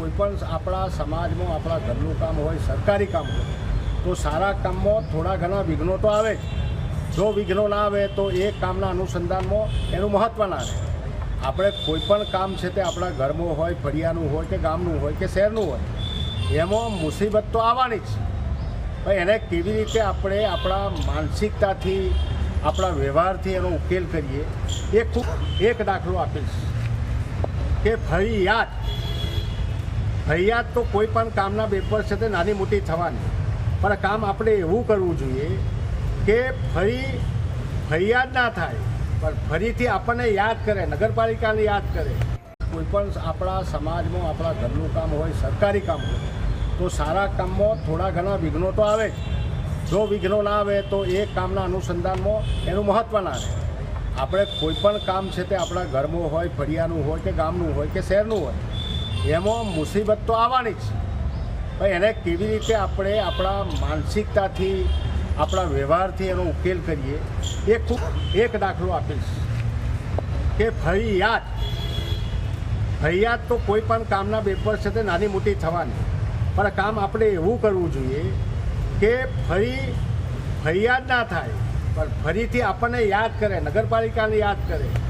કોઈ પણ આપણા સમાજમાં, આપણા ઘરનું કામ હોય, સરકારી કામ હોય, તો સારા કામમાં થોડા ઘણા વિઘ્નો તો આવે જ. વિઘ્નો ના આવે તો એ કામના અનુસંધાનમાં એનું મહત્ત્વ ના રહે. આપણે કોઈ પણ કામ છે તે આપણા ઘરમાં હોય, ફળિયાનું હોય કે ગામનું હોય કે શહેરનું હોય, એમાં મુસીબત તો આવવાની જ. પણ એને કેવી રીતે આપણે આપણા માનસિકતાથી, આપણા વ્યવહારથી એનો ઉકેલ કરીએ, એ ખૂબ એક દાખલો આપીશ. કે ફરિયાદ ફરિયાદ તો કોઈ પણ કામના પેપર છે તે નાની મોટી થવાની. પણ કામ આપણે એવું કરવું જોઈએ કે ફરી ફરિયાદ ના થાય, પણ ફરીથી આપણને યાદ કરે, નગરપાલિકાને યાદ કરે. કોઈ પણ આપણા સમાજમાં, આપણા ઘરનું કામ હોય, સરકારી કામ હોય, તો સારા કામમાં થોડા ઘણા વિઘ્નો તો આવે જ. વિઘ્નો ના આવે તો એ કામના અનુસંધાનમાં એનું મહત્ત્વ ના રહે. આપણે કોઈ પણ કામ છે તે આપણા ઘરમાં હોય, ફળિયાનું હોય કે ગામનું હોય કે શહેરનું હોય એમાં મુસીબત તો આવવાની જ. પણ એને કેવી રીતે આપણે આપણા માનસિકતાથી, આપણા વ્યવહારથી એનો ઉકેલ કરીએ, એ ખૂબ એક દાખલો આપીશ. કે ફરિયાદ. ફરિયાદ તો કોઈ પણ કામના પેપર છે તે નાની મોટી થવાની. પણ કામ આપણે એવું કરવું જોઈએ કે ફરી ફરિયાદ ના થાય, પણ ફરીથી આપણને યાદ કરે, નગરપાલિકાને યાદ કરે.